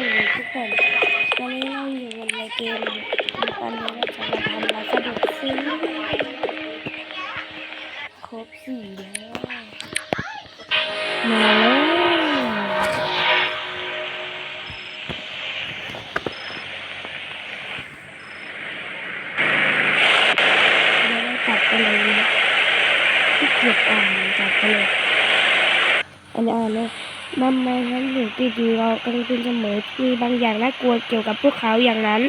วัสดีทุกคนวันนี้เราอยู่ในเกมตอนนี้เราจะมาทำลายกระ ดีๆเรากลางคืนเสมอมีบางอย่างน่ากลัวเกี่ยวกับพวกเขาอย่างนั้น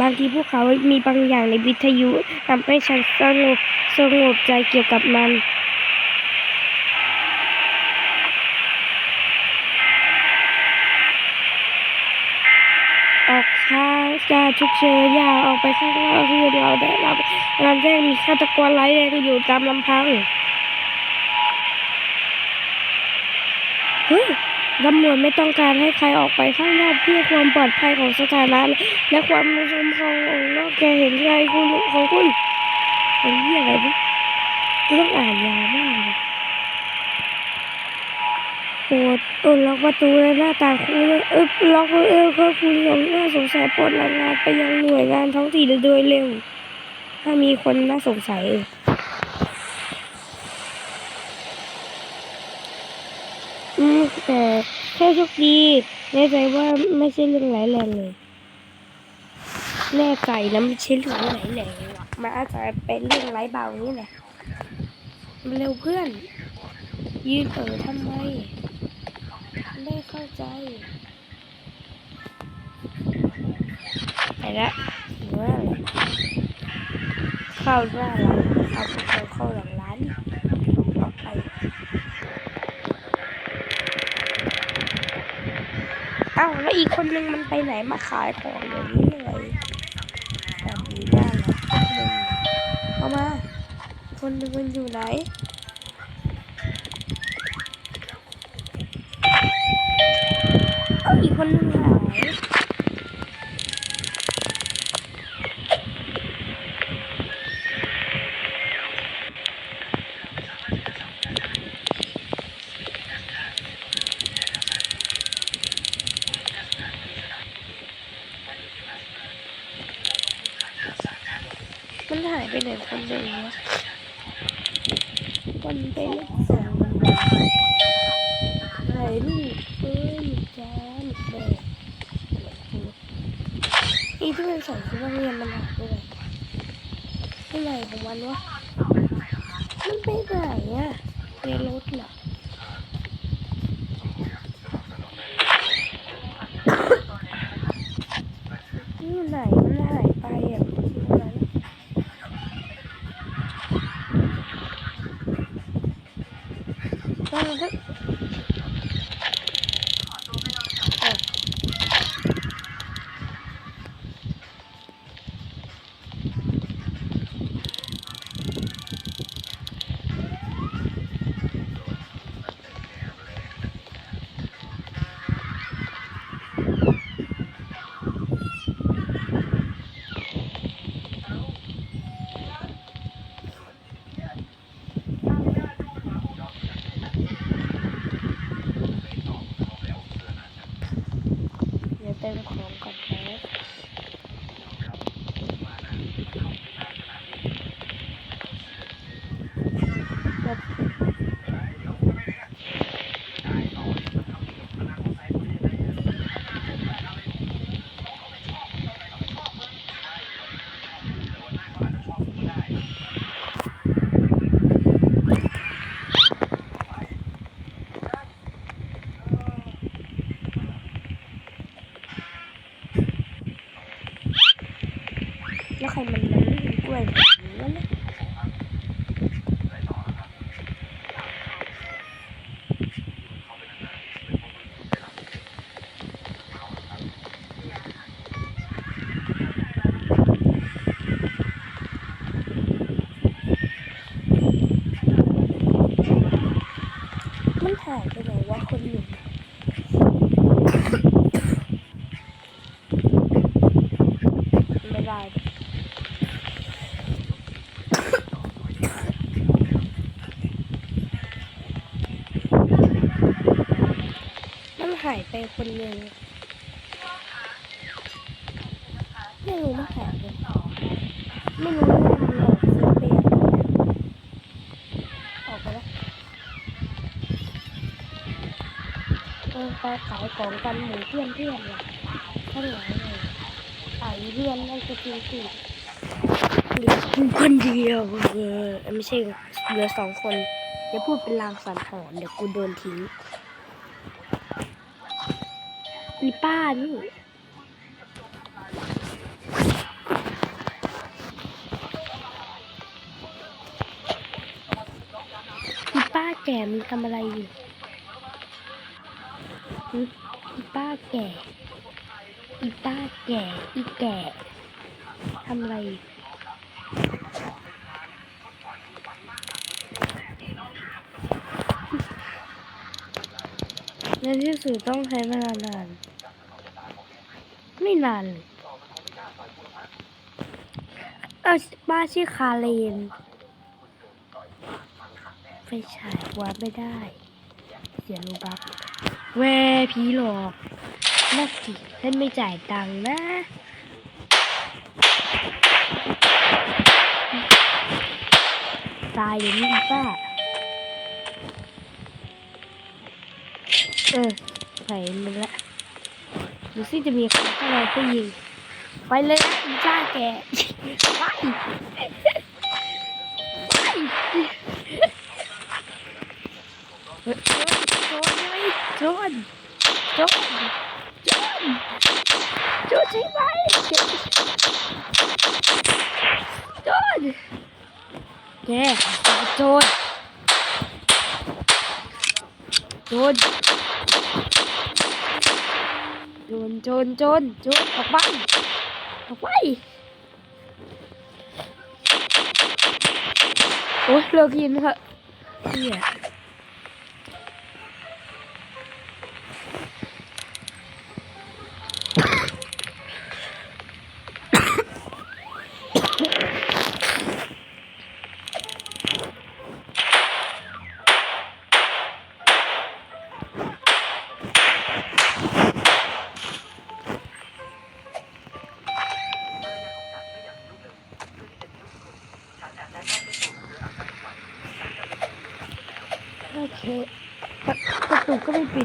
บางทีพวกเขามีบางอย่างในวิทยุทำให้ฉันสงบสงบใจเกี่ยวกับมัน ออกช้า จะฉุกเฉินอยาออกไปข้างนอกคือเราได้รับงานแจ้งมีฆาตกรร้ายแรงอยู่ตามลำพังเฮ้ยตำรวจไม่ต้องการให้ใครออกไปข้างนอกเพื่อความปลอดภัยของสถานะและความมั่นคงของนอกแกเห็นใจคุณของคุณเป็นที่อะไรวะกูต้องอ่านยาวมากเลยโปรด เอล็อกประตูและหน้าต่างคุณเออล็อกเออก็คุณสงน่าสงสัยปรดรายงานไปยังหน่วยงานท้องถิ่นโดยเร็ว ถ้ามีคนน่าสงสัยอออืมแต่แค่โชคดีแน่ใจว่าไม่ใช่เรื่องร้ายแรงเลยแน่ใจนะไม่ใช่เรื่องร้ายแรงหรอกมันอาจจะเป็นเรื่องไร้เบานี่แหละเร็วเพื่อน ยืนเออทำไม เข้าใจไปละว่าอะไรเข้าหน้าร้านเอาพวกเราเข้าหลังร้านออกไปอ้าวแล้วอีกคนนึงมันไปไหนมาขายของอย่างนี้เลยแบบนี้ได้เหรอหนึ่งเอามา คนนึงมันอยู่ไหน คนนึงหายมันหายไปไหนคนหนึ่งวคนไปเล่นสองถ่ายรูปเอ้ยจ้าหนุกแดง อีที่มันใส่ชุดนักเรียนมันหายไปไหนไปไหนของมันวะมันไปไหนอะในรถเหรอนี่อยู่ไหนมันหายไปอะอยู่ตรงนั้นมัน ของกันหมูเพื่อนเพื่อนๆเลยข้างหลังเลยขายเพื่อนนั่นก็จริงสิเหลือคนเดียวเออไม่ใช่เหลือสองคนอย่าพูดเป็นลางสังหรณ์เดี๋ยวกูโดนทิ้งอีป้านี่อีป้าแก่มันทำอะไรอยู่ อีป้าแก่ อีป้าแก่ อีแก่ทำอะไรในที่สุดต้องใช้เวลานาน ไม่นานเออบ้าชื่อคาเลนไฟฉายวาดไม่ได้ เสียรูบัก แวผีหลอกน่าจิเล่นไม่จ่ายตังค์นะตายอย่างนี้อีป้าเออใส่มันละดูสิจะมีใครเข้ามาก็ยิงไปเลยนะจ้าแกไปเฮ้ยโจรเลยโจรโจรโจรโจรใช่ไหมโจรแกโจรโจรโจรโจรโจรโจรออกไปออกไปโอ้ยเลิกกินเถอะเฮีย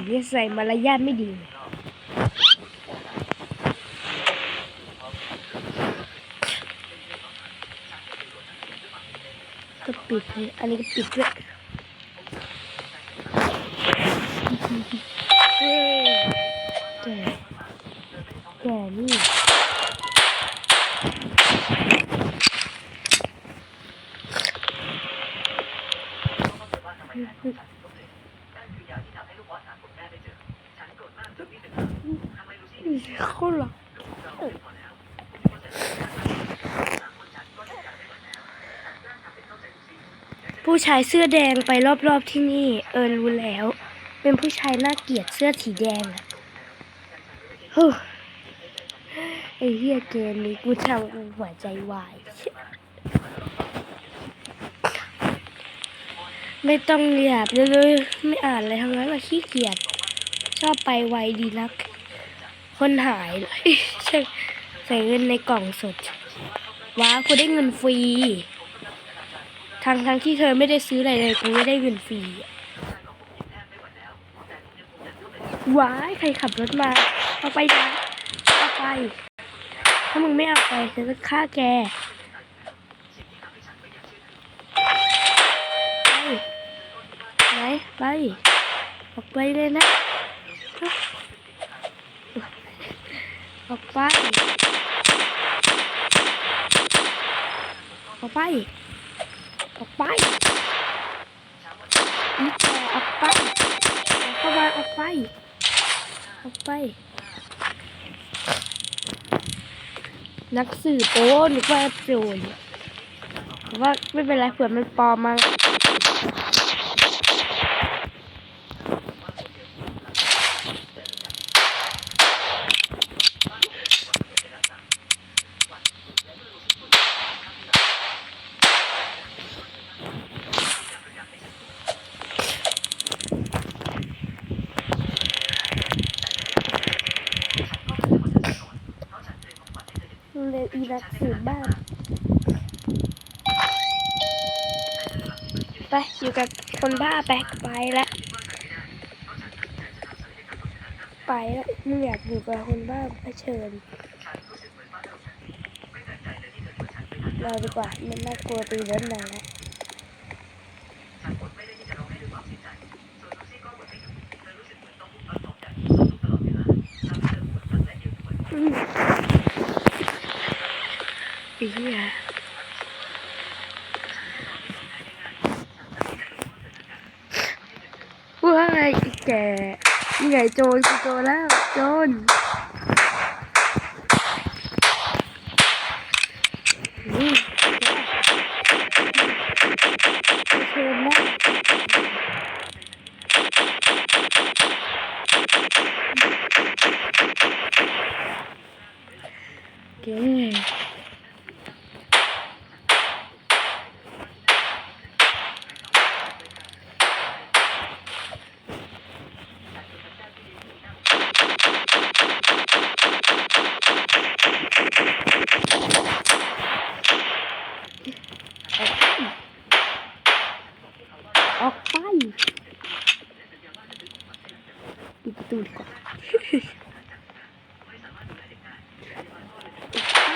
นี่ยใส่มารยาทไม่ดี ก็ปิดเลยอันนี้ก็ปิดด้วยเฮ้ยแกแกนี่ เขาหรอกผู้ ชายเสื้อแดงไปรอบๆที่นี่ เออรู้แล้ว เป็นผู้ชายน่าเกลียดเสื้อสีแดงอะฮ้ไอ้เหี้ยเกมนี้กูทำหัวใจวาย ไม่ต้องหยาบเลยไม่อ่านอะไรทั้งนั้นละขี้เกียจชอบไปไวดีนัก คนหายเลยใช่ใส่เงินในกล่องสด ว้ากูได้เงินฟรี ทั้งทั้งที่เธอไม่ได้ซื้ออะไรเลยกูไม่ได้เงินฟรีว้ายใครขับรถมา เอาไปนะเอาไป ถ้ามึงไม่เอาไปฉันจะฆ่าแกไปไหนไปออกไปเลยนะ ออกไป ออกไป ออกไปนี่แกออกไปอย่าเข้ามาออกไป ออกไป นักสืบโอ้หรือว่าโจรว่าไม่เป็นไรเผื่อมันปลอมมา ไปไปละไปละไม่อยากอยู่กับคนบ้าเผชิญเราดีกว่ามันน่ากลัวตีเดินหนละอืมอีเหี้ย ว้ายอี แกนี่ไงโจรคือโจรแล้วโจรนี่เชิญนะเก๋ออกไป ปิดประตูดีกว่าออกไป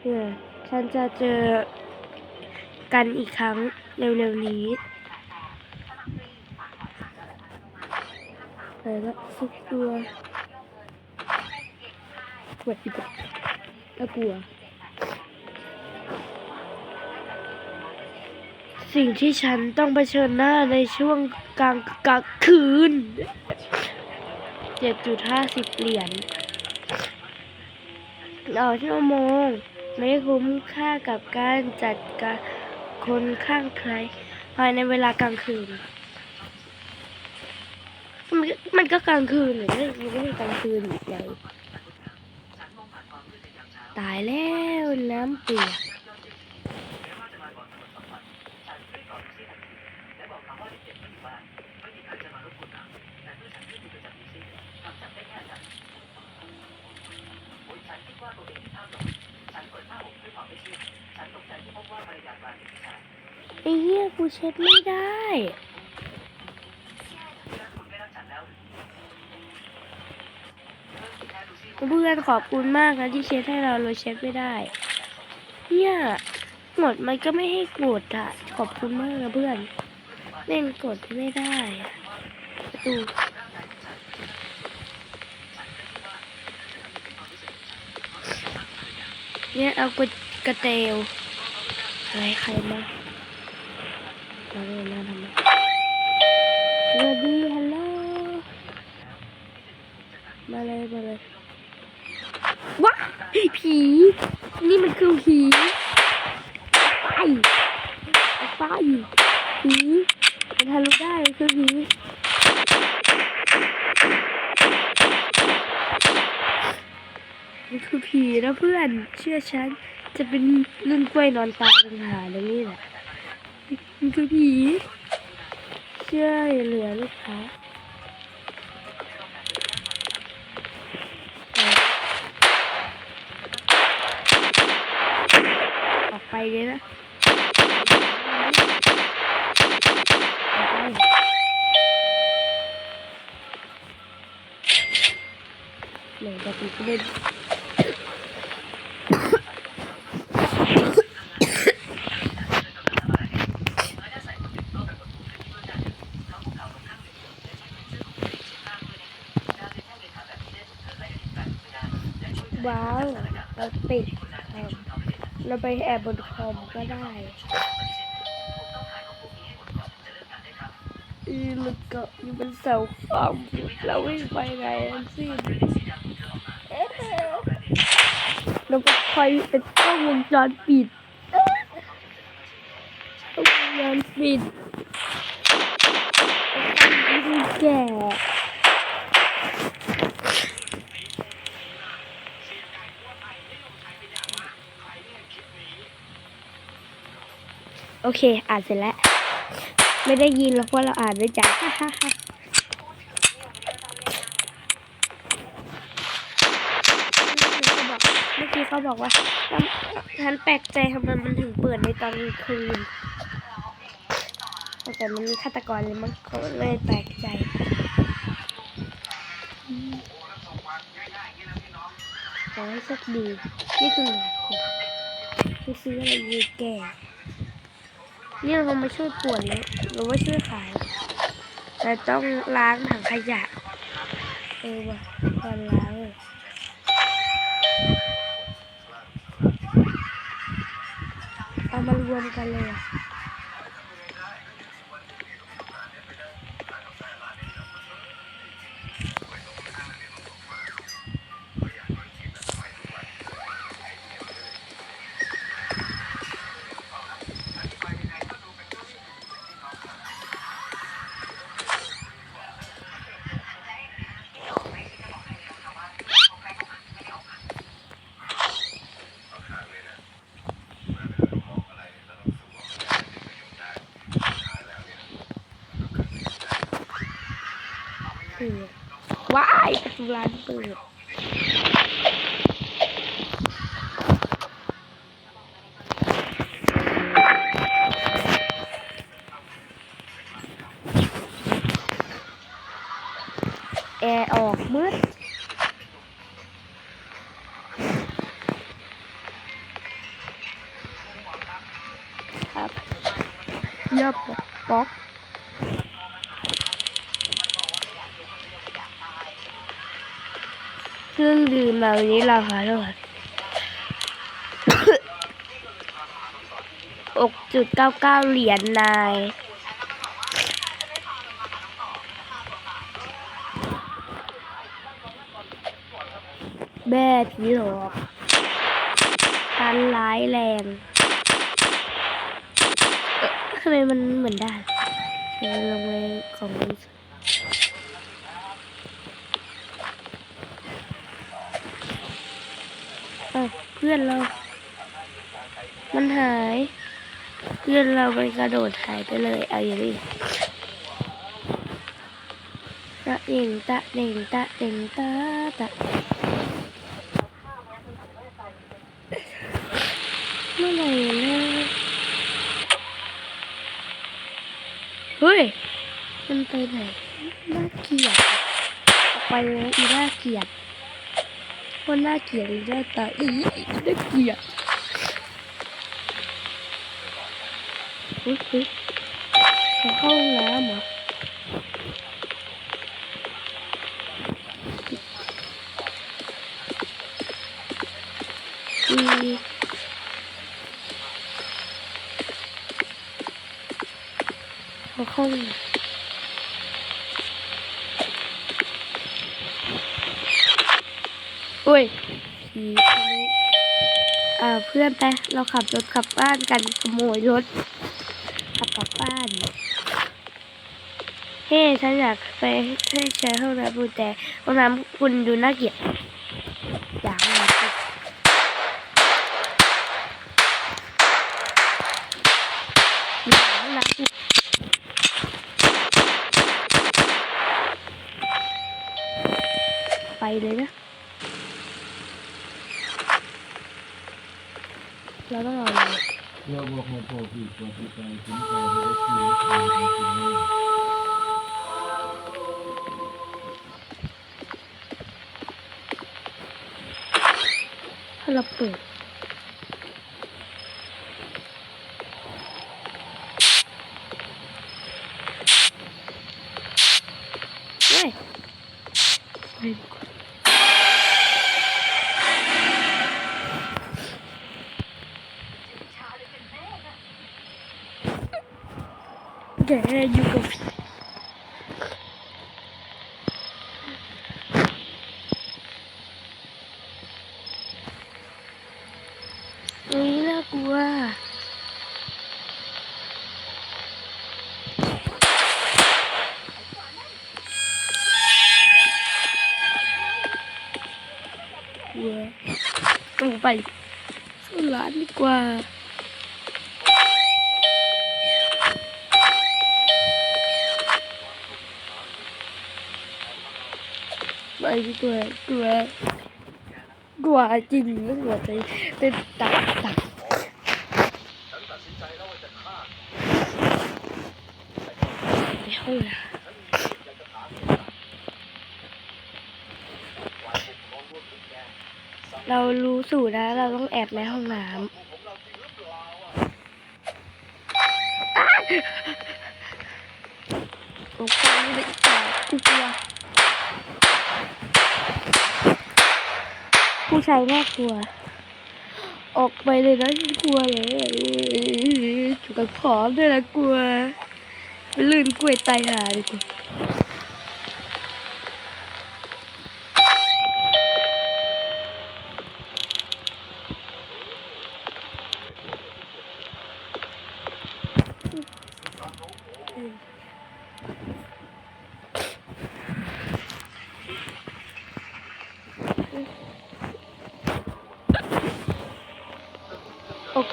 เนี่ยฉัน จะเจอกันอีกครั้งเร็วๆนี้ไปล้วสุกตัวปวดอีกแล้วกลัว สิ่งที่ฉันต้องเผชิญหน้าในช่วงกลางกลางคืน 7.50 เหรียญต่อชั่วโมง ไม่คุ้มค่ากับการจัดการคนข้างใครภายในเวลากลางคืน มันก็มันก็กลางคืนหรือไม่มันก็มีกลางคืนอีกไงตายแล้วน้ำเปียก ไอ้เหี้ยกูเช็ดไม่ได้เพื่อนขอบคุณมากนะที่เช็ดให้เราเราเช็ดไม่ได้เนี่ยกดมันก็ไม่ให้กดอะ ขอบคุณมากนะเพื่อนเล่นกดไม่ได้ประตูเนี่ยเอากระกระเตวอะไรใครมา มาเลยมาทำไมสวัสดีฮัลโหลมาเลยมาเลยว้าผี นี่มันคือผีไปไปผีมันทะลุได้มันคือผีมันคือผีนะเพื่อน เชื่อฉัน จะเป็นรุ่นกล้วยนอนตายปัญหาตรงนี้แหละ คือผีเชื่อเหลือลูกค้าออกไปเลยนะออกไปไหนจะติดเล่น ว้าว เราติดคอมเราไปแอบบนคอมก็ได้อือมันเกาะอยู่บนเสาคอมเราไม่ไปไหนทั้งสิ้นเราก็คอยเป็นกล้องวงจรปิดกล้องวงจรปิดแก่ โอเค อ่านเสร็จแล้ว ไม่ได้ยินแล้วเพราะเราอ่านไม่จ้าเมื่อกี้เขาบอกว่าฉันแปลกใจทำไมมันถึงเปิดในตอนคืนแต่มันมีฆาตกรเลยมันก็เลยแปลกใจขอให้โชคดี นี่คือหนัซื้ออะไรเยอแก่ นี่เรามาช่วยปวดแล้หรือว่าช่วยขายแต่ต้องล้างถังขยะเออว่ะตอนล้างเอามารวมกันเลยอะ ดูร้านเปิดแอร์ออกมืด รื่องดื่มแบบนี้ราคาเท่าไหร่อกจุดเก้าเก้าเหรียญนายแม่ผีหลอกการร้ายแรงเอ๊ะทำไมมันเหมือนได้ลงในของนี้เอ้าเพื่อนเรา มันหาย เพื่อนเรามันกระโดดหายไปเลยเอาอย่างนี้ตะเด่งตะเด่งตะเด่งตะตะเมื่อไหร่นะเฮ้ย มันไปไหนน่าเกลียดไปเลยอีน่าเกลียด คนน่าเกลียดอีน่าตาอีน่าเก อุ้ยผีคนนี้อ่าเพื่อนไปเราขับรถขับบ้านกันขโมยรถขับกลับบ้านเฮ้ฉันอยากไปให้ใช้ห้องน้ำคุณแต่ห้องน้ำคุณดูน่าเกลียด ถึงใจไม่ได้คิดทำจริงๆ ถ้าเราเปิดเฮ้ย ไปดี ไปดีกว่ากลัวกลัวจริงแล้วหัวใจเต้นตับตับในห้องน้ำเรารู้สูตรแล้วเราต้องแอบในห้องน้ำอ้าวโอ้โหไม่ได้ต่อกลัว ผู้ชายน่ากลัว ออกไปเลยนะฉันกลัวเลยถูกกับผอมด้วยนะกลัวไปลื่นกล้วยตายหาดีกว่า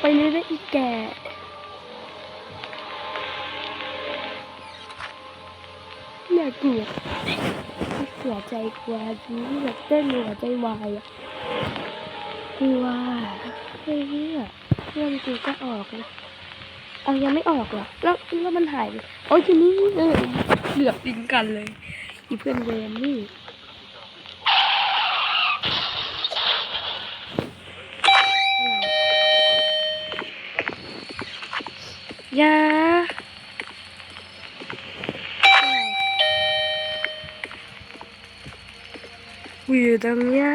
ไปเลยนะอีแก่น่ากลัวหัวใจกลัวจริงแบบเต้นหัวใจวายอะกลัวเฮ้ยเพื่อนกูก็ออกนะเอายังไม่ออกเหรอแล้วแล้วมันหายไปโอ้ยทีนี้เออเหลือบดินกันเลยอีเพื่อนเวรนี่ อยาวิวตรงเนี้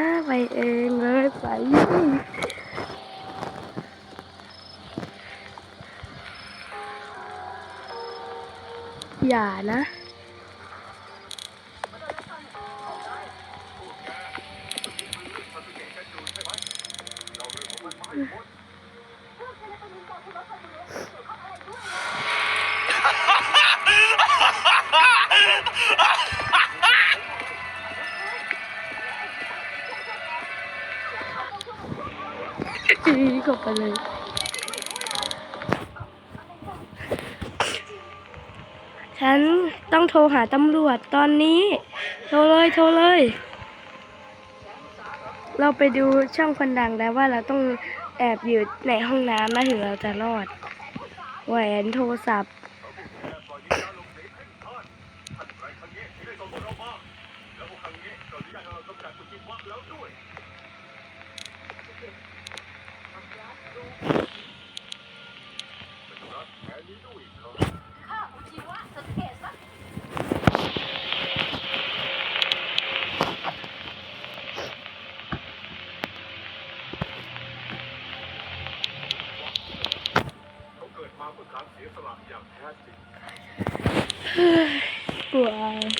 ไปเองเลยไปอย่านะอีกบไปเลย ฉันต้องโทรหาตำรวจตอนนี้ โทรเลย โทรเลย เราไปดูช่องคนดังแล้วว่าเราต้องแอบอยู่ในห้องน้ำนะถึงเราจะรอด แหวนโทรศัพท์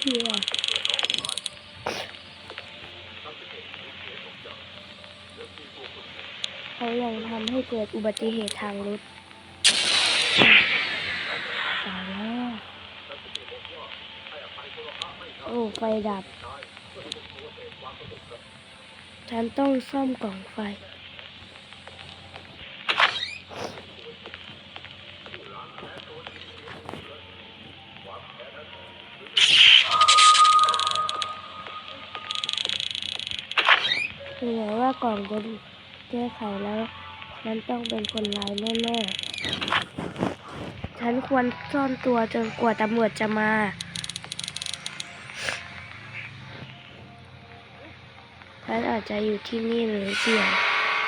วเฮียเขายังทำให้เกิดอุบัติเหตุทางรถตายแล้วโอ้ไฟดับ ฉันต้องซ่อมกล่องไฟากล่องจะแก้ไขแล้ว นั้นต้องเป็นคนร้ายแน่ๆ ฉันควรซ่อนตัวจนกว่าตำรวจจะมาฉันอาจจะอยู่ที่นี่หรือเสี่ยง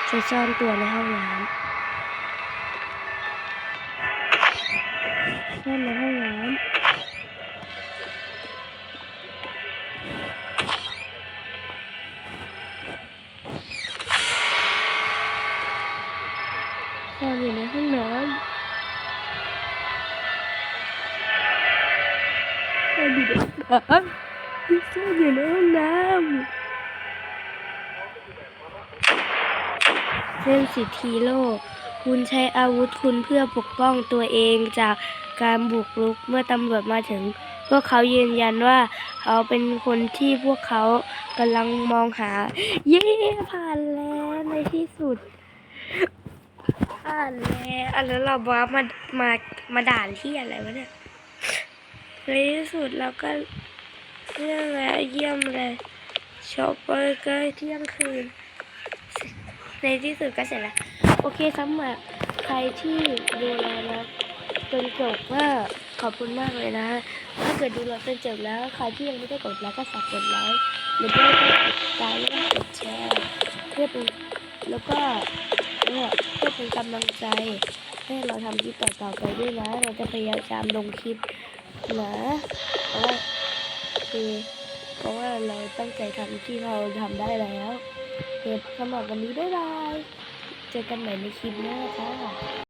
จะซ่อนตัวในห้องน้ำซ่อนในห้องน้ำ อยู่ในห้องน้ำซ่อนอยู่ในห้องน้ำซ่อนอยู่ในห้องน้ำเส้นสิทธิโลก คุณใช้อาวุธคุณเพื่อปกป้องตัวเองจากการบุกรุกเมื่อตำรวจมาถึง พวกเขายืนยันว่าเขาเป็นคนที่พวกเขากำลังมองหา เย้ ผ่านแล้วในที่สุด ผ่านแล้วอันแล้วเราบ้ามา มา มาด่าที่อะไรวะเนี่ยในที่สุดเราก็เรื่องแล้วเยี่ยมเลยช็อปเปอร์เกอร์เที่ยงคืน ในที่สุดก็เสร็จแล้ว โอเคสำหรับใครที่ดูแลนะจนจบก็ขอบคุณมากเลยนะ ถ้าเกิดดูเราจนจบแล้วใครที่ยังไม่ได้กดไลค์ก็ฝากกดไลค์หรือไม่ก็กดติดตามแล้วก็กดแชร์เพื่อเป็นแล้วก็ เนี่ยเพื่อเป็นกำลังใจ ให้เราทำคลิปต่อๆไปด้วยนะ เราจะพยายามลงคลิปนะเพราะว่าคือเพราะว่าเราตั้งใจทำที่เราทำได้แล้วโอเคสำหรับวันนี้บ๊ายบาย เจอกันใหม่ในคลิปหน้าค่ะ